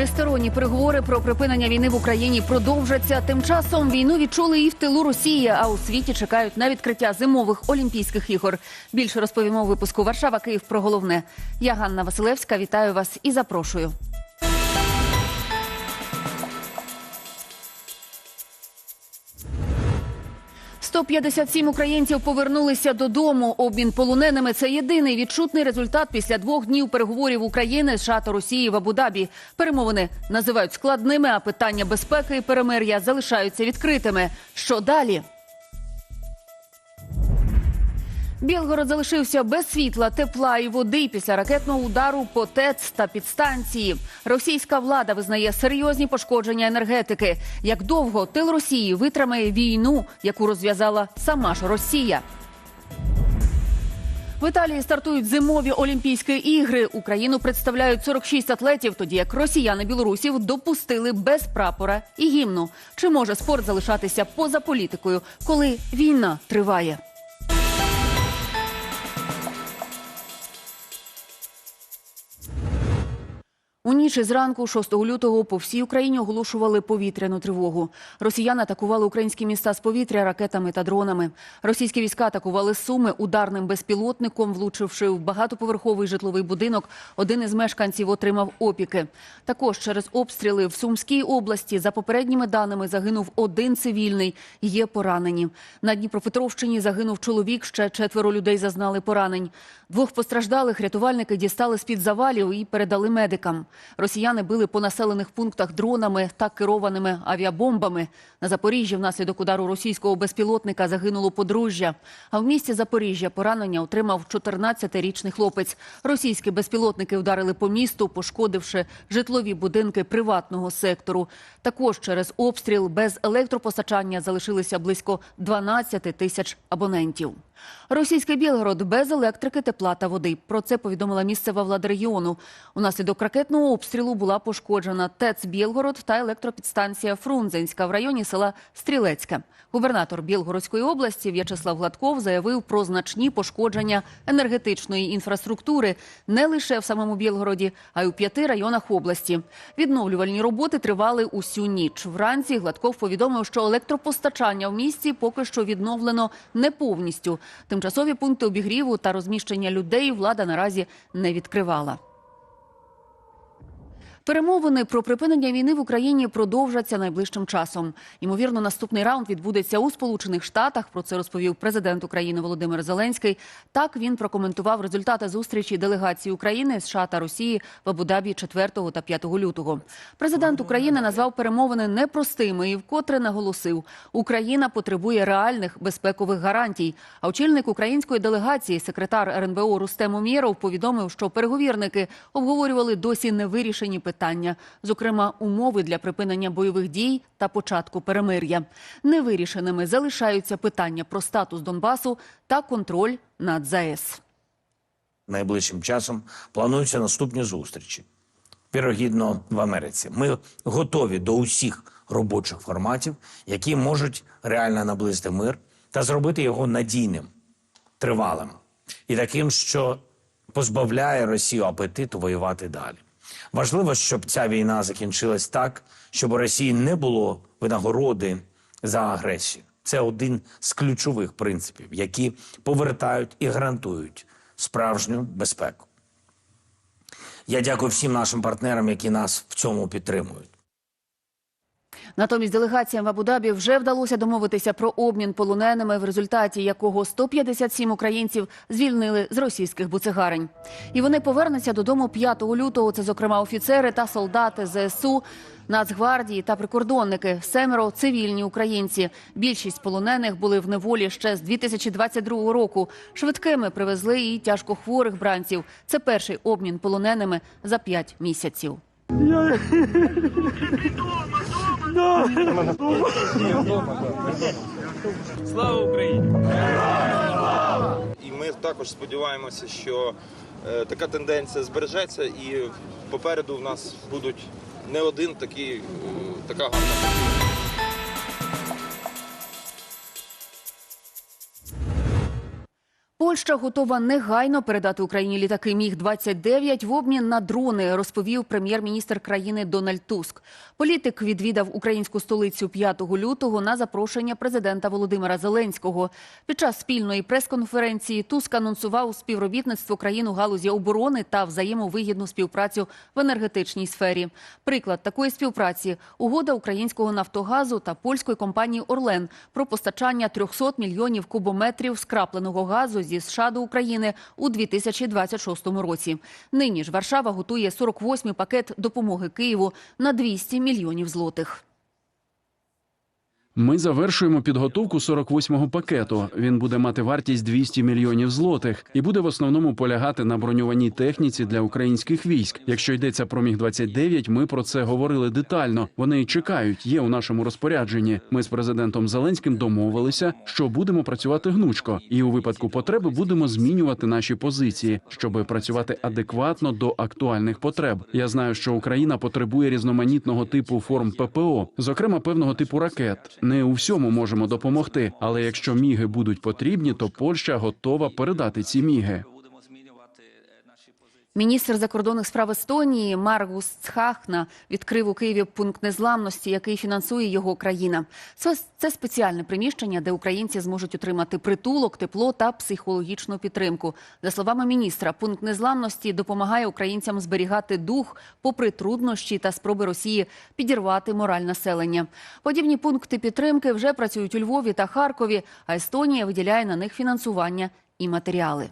Тристоронні переговори про припинення війни в Україні продовжаться. Тим часом війну відчули і в тилу Росії, а у світі чекають на відкриття зимових Олімпійських ігор. Більше розповімо у випуску Варшава Київ про головне. Я Ганна Василевська. Вітаю вас і запрошую. «157 українців повернулися додому. Обмін полоненими це єдиний відчутний результат після двох днів переговорів України, США та Росії в Абу-Дабі. Перемовини називають складними, а питання безпеки і перемир'я залишаються відкритими. Що далі? Білгород залишився без світла, тепла і води після ракетного удару по ТЕЦ та підстанції. Російська влада визнає серйозні пошкодження енергетики. Як довго тил Росії витримає війну, яку розв'язала сама ж Росія? В Італії стартують зимові Олімпійські ігри. Україну представляють 46 атлетів, тоді як росіяни білорусів допустили без прапора і гімну. Чи може спорт залишатися поза політикою, коли війна триває? У ніч із ранку 6 лютого по всій Україні оголошували повітряну тривогу. Росіяни атакували українські міста з повітря ракетами та дронами. Російські війська атакували Суми ударним безпілотником, влучивши в багатоповерховий житловий будинок. Один із мешканців отримав опіки. Також через обстріли в Сумській області, за попередніми даними, загинув один цивільний. Є поранені. На Дніпропетровщині загинув чоловік. Ще четверо людей зазнали поранень. Двох постраждалих рятувальники дістали з-під завалів і передали медикам. Росіяни били по населених пунктах дронами та керованими авіабомбами. На Запоріжжі внаслідок удару російського безпілотника загинуло подружжя. А в місті Запоріжжя поранення отримав 14-річний хлопець. Російські безпілотники вдарили по місту, пошкодивши житлові будинки приватного сектору. Також через обстріл без електропостачання залишилися близько 12 тисяч абонентів. Російський Білгород без електрики, тепла та води. Про це повідомила місцева влада регіону. Унаслідок ракетного обстрілу була пошкоджена ТЕЦ Білгород та електропідстанція Фрунзенська в районі села Стрілецьке. Губернатор Білгородської області В'ячеслав Гладков заявив про значні пошкодження енергетичної інфраструктури не лише в самому Білгороді, а й у п'яти районах області. Відновлювальні роботи тривали усю ніч. Вранці Гладков повідомив, що електропостачання в місті поки що відновлено не повністю. Тимчасові пункти обігріву та розміщення людей влада наразі не відкривала. Перемовини про припинення війни в Україні продовжаться найближчим часом. Ймовірно, наступний раунд відбудеться у Сполучених Штатах. Про це розповів президент України Володимир Зеленський. Так він прокоментував результати зустрічі делегації України, США та Росії в Абу-Дабі 4 та 5 лютого. Президент України назвав перемовини непростими і вкотре наголосив, Україна потребує реальних безпекових гарантій. А очільник української делегації, секретар РНБО Рустем Умєров, повідомив, що переговірники обговорювали досі невирішені питання, зокрема умови для припинення бойових дій та початку перемир'я. Невирішеними залишаються питання про статус Донбасу та контроль над ЗАЕС. найближчим часом плануються наступні зустрічі. Вірогідно, в Америці. Ми готові до усіх робочих форматів, які можуть реально наблизити мир та зробити його надійним, тривалим і таким, що позбавляє Росію апетиту воювати далі. Важливо, щоб ця війна закінчилась так, щоб у Росії не було винагороди за агресію. Це один з ключових принципів, які повертають і гарантують справжню безпеку. Я дякую всім нашим партнерам, які нас в цьому підтримують. Натомість делегаціям в Абу-Дабі вже вдалося домовитися про обмін полоненими, в результаті якого 157 українців звільнили з російських буцегарень. І вони повернуться додому 5 лютого. Це, зокрема, офіцери та солдати ЗСУ, Нацгвардії та прикордонники. Семеро цивільні українці. Більшість полонених були в неволі ще з 2022 року. Швидкими привезли і тяжкохворих бранців. Це перший обмін полоненими за 5 місяців. Слава Україні! І ми також сподіваємося, що е, така тенденція збережеться, і попереду в нас будуть не один такий, е, така гарна. Польща готова негайно передати Україні літаки Міг 29 в обмін на дрони, розповів прем'єр-міністр країни Дональд Туск. Політик відвідав українську столицю 5 лютого на запрошення президента Володимира Зеленського. Під час спільної прес-конференції Туск анонсував співробітництво країн у галузі оборони та взаємовигідну співпрацю в енергетичній сфері. Приклад такої співпраці угода українського Нафтогазу та польської компанії Орлен про постачання 300 мільйонів кубометрів скрапленого газу зі США до України у 2026 році. Нині ж Варшава готує 48-й пакет допомоги Києву на 200 мільйонів злотих. Ми завершуємо підготовку 48-го пакету. Він буде мати вартість 200 мільйонів злотих і буде в основному полягати на броньованій техніці для українських військ. Якщо йдеться про міг 29 ми про це говорили детально. Вони чекають, є у нашому розпорядженні. Ми з президентом Зеленським домовилися, що будемо працювати гнучко, і у випадку потреби будемо змінювати наші позиції, щоб працювати адекватно до актуальних потреб. Я знаю, що Україна потребує різноманітного типу форм ППО, зокрема певного типу ракет. Не у всьому можемо допомогти, але якщо міги будуть потрібні, то Польща готова передати ці міги. Міністр закордонних справ Естонії Маргус Цхахна відкрив у Києві пункт незламності, який фінансує його країна. Це, це спеціальне приміщення, де українці зможуть отримати притулок, тепло та психологічну підтримку. За словами міністра, пункт незламності допомагає українцям зберігати дух попри труднощі та спроби Росії підірвати мораль населення. Подібні пункти підтримки вже працюють у Львові та Харкові, а Естонія виділяє на них фінансування і матеріали.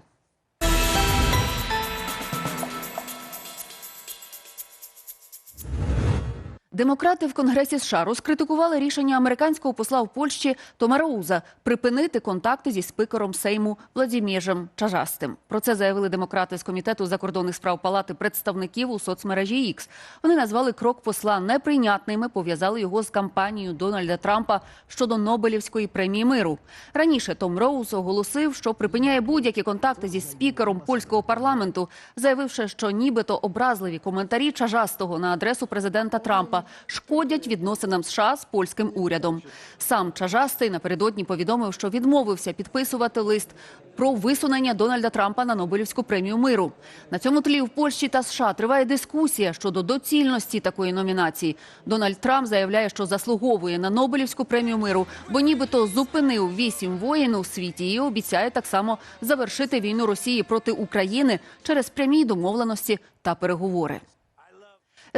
Демократи в Конгресі США розкритикували рішення американського посла в Польщі Тома Роуза припинити контакти зі спикером Сейму Владіміжем Чажастим. Про це заявили демократи з комітету закордонних справ Палати представників у соцмережі X. Вони назвали крок посла неприйнятним і пов'язали його з кампанією Дональда Трампа щодо Нобелівської премії миру. Раніше Том Роуз оголосив, що припиняє будь-які контакти зі спікером польського парламенту, заявивши, що нібито образливі коментарі Чажастого на адресу президента Трампа шкодять відносинам США з польським урядом. Сам Чажастий напередодні повідомив, що відмовився підписувати лист про висунення Дональда Трампа на Нобелівську премію миру. На цьому тлі в Польщі та США триває дискусія щодо доцільності такої номінації. Дональд Трамп заявляє, що заслуговує на Нобелівську премію миру, бо нібито зупинив вісім воїн у світі і обіцяє так само завершити війну Росії проти України через прямі домовленості та переговори.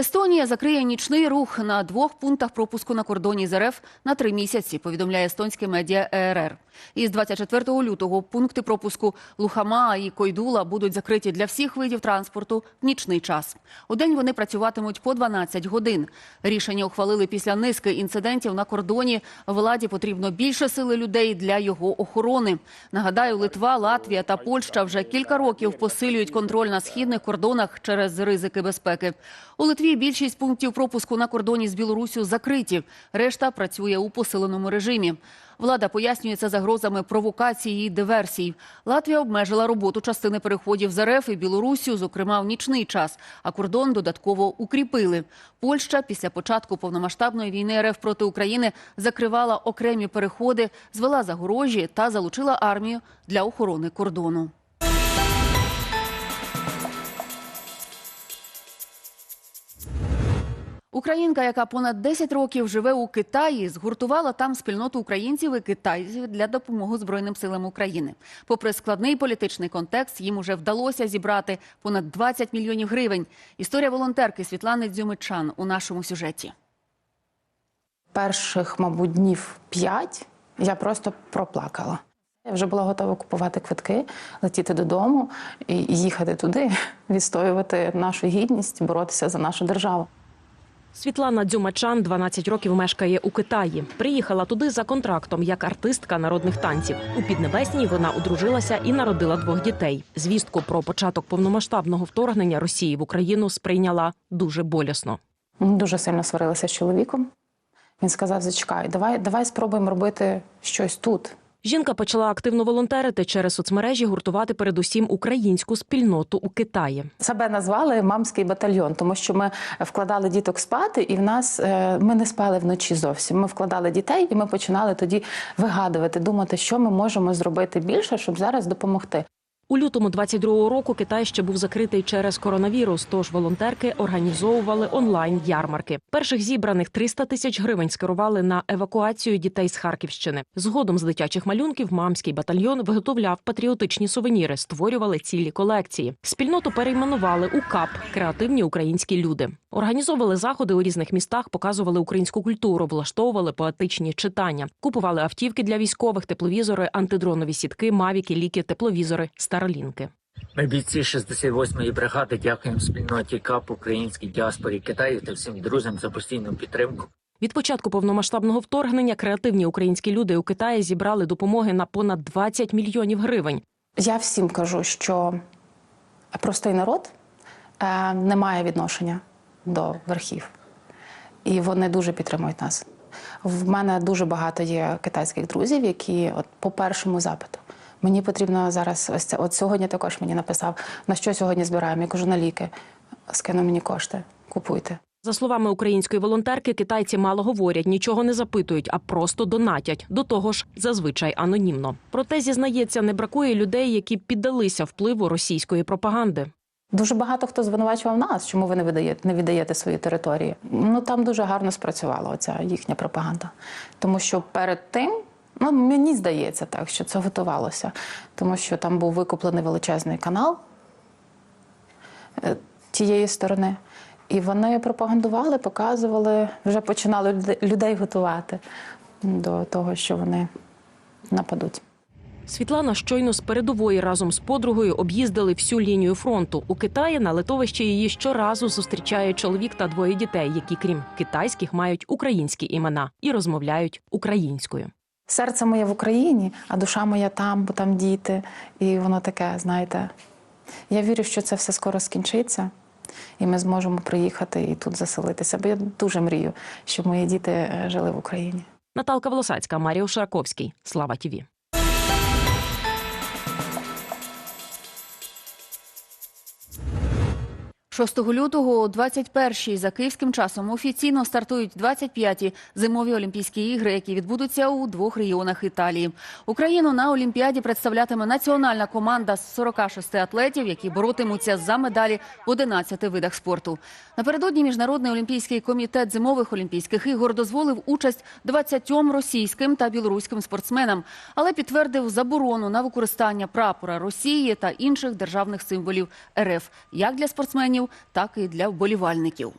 Естонія закриє нічний рух на двох пунктах пропуску на кордоні з РФ на три місяці, повідомляє естонське медіа ЕРР. Із 24 лютого пункти пропуску Лухама і Койдула будуть закриті для всіх видів транспорту в нічний час. У день вони працюватимуть по 12 годин. Рішення ухвалили після низки інцидентів на кордоні. Владі потрібно більше сили людей для його охорони. Нагадаю, Литва, Латвія та Польща вже кілька років посилюють контроль на східних кордонах через ризики безпеки. У Литві більшість пунктів пропуску на кордоні з Білоруссю закриті. Решта працює у посиленому режимі. Влада пояснює це загрозами провокації і диверсій. Латвія обмежила роботу частини переходів з РФ і Білоруссю, зокрема в нічний час, а кордон додатково укріпили. Польща після початку повномасштабної війни РФ проти України закривала окремі переходи, звела загорожі та залучила армію для охорони кордону. Українка, яка понад 10 років живе у Китаї, згуртувала там спільноту українців і китайців для допомоги Збройним силам України. Попри складний політичний контекст, їм уже вдалося зібрати понад 20 мільйонів гривень. Історія волонтерки Світлани Дзюмичан у нашому сюжеті. перших, мабуть, днів п'ять я просто проплакала. Я вже була готова купувати квитки, летіти додому і їхати туди, відстоювати нашу гідність, боротися за нашу державу. Світлана Дзюмачан 12 років мешкає у Китаї. Приїхала туди за контрактом як артистка народних танців. У Піднебесній вона одружилася і народила двох дітей. Звістку про початок повномасштабного вторгнення Росії в Україну сприйняла дуже болісно. Дуже сильно сварилися з чоловіком. Він сказав: зачекай, давай, давай спробуємо робити щось тут. Жінка почала активно волонтерити через соцмережі, гуртувати передусім українську спільноту у Китаї. Себе назвали мамський батальйон, тому що ми вкладали діток спати, і в нас е, ми не спали вночі зовсім. Ми вкладали дітей, і ми починали тоді вигадувати, думати, що ми можемо зробити більше, щоб зараз допомогти. У лютому 22-го року Китай ще був закритий через коронавірус. Тож волонтерки організовували онлайн ярмарки. Перших зібраних 300 тисяч гривень скерували на евакуацію дітей з Харківщини. Згодом з дитячих малюнків мамський батальйон виготовляв патріотичні сувеніри, створювали цілі колекції. Спільноту перейменували у КАП креативні українські люди. Організовували заходи у різних містах, показували українську культуру, влаштовували поетичні читання, купували автівки для військових, тепловізори, антидронові сітки, мавіки, ліки, тепловізори, старолінки. Ми бійці 68-ї бригади дякуємо спільноті КАП українській діаспорі Китаю та всім друзям за постійну підтримку. Від початку повномасштабного вторгнення креативні українські люди у Китаї зібрали допомоги на понад 20 мільйонів гривень. Я всім кажу, що простий народ е, не має відношення до верхів, і вони дуже підтримують нас. В мене дуже багато є китайських друзів, які от по першому запиту. Мені потрібно зараз ось це. От сьогодні також мені написав, на що сьогодні збираємо. Я кажу, на ліки. Скину мені кошти, купуйте. За словами української волонтерки, китайці мало говорять, нічого не запитують, а просто донатять. До того ж, зазвичай анонімно. Проте зізнається, не бракує людей, які піддалися впливу російської пропаганди. Дуже багато хто звинувачував нас, чому ви не видаєте, не віддаєте свої території. Ну там дуже гарно спрацювала оця їхня пропаганда. Тому що перед тим, ну мені здається так, що це готувалося, тому що там був викуплений величезний канал е, тієї сторони. І вони пропагандували, показували, вже починали людей готувати до того, що вони нападуть. Світлана щойно з передової разом з подругою об'їздили всю лінію фронту. У Китаї на литовищі її щоразу зустрічає чоловік та двоє дітей, які, крім китайських, мають українські імена і розмовляють українською. Серце моє в Україні, а душа моя там, бо там діти. І воно таке, знаєте. Я вірю, що це все скоро скінчиться, і ми зможемо приїхати і тут заселитися. Бо я дуже мрію, щоб мої діти е, жили в Україні. Наталка Волосацька, Маріо Шараковський. Слава ТІВІ. 6 лютого о 21-й за київським часом офіційно стартують 25-ті зимові Олімпійські ігри, які відбудуться у двох регіонах Італії. Україну на Олімпіаді представлятиме національна команда з 46 атлетів, які боротимуться за медалі в 11 видах спорту. Напередодні міжнародний олімпійський комітет зимових олімпійських ігор дозволив участь 20 російським та білоруським спортсменам, але підтвердив заборону на використання прапора Росії та інших державних символів РФ як для спортсменів, так і для вболівальників.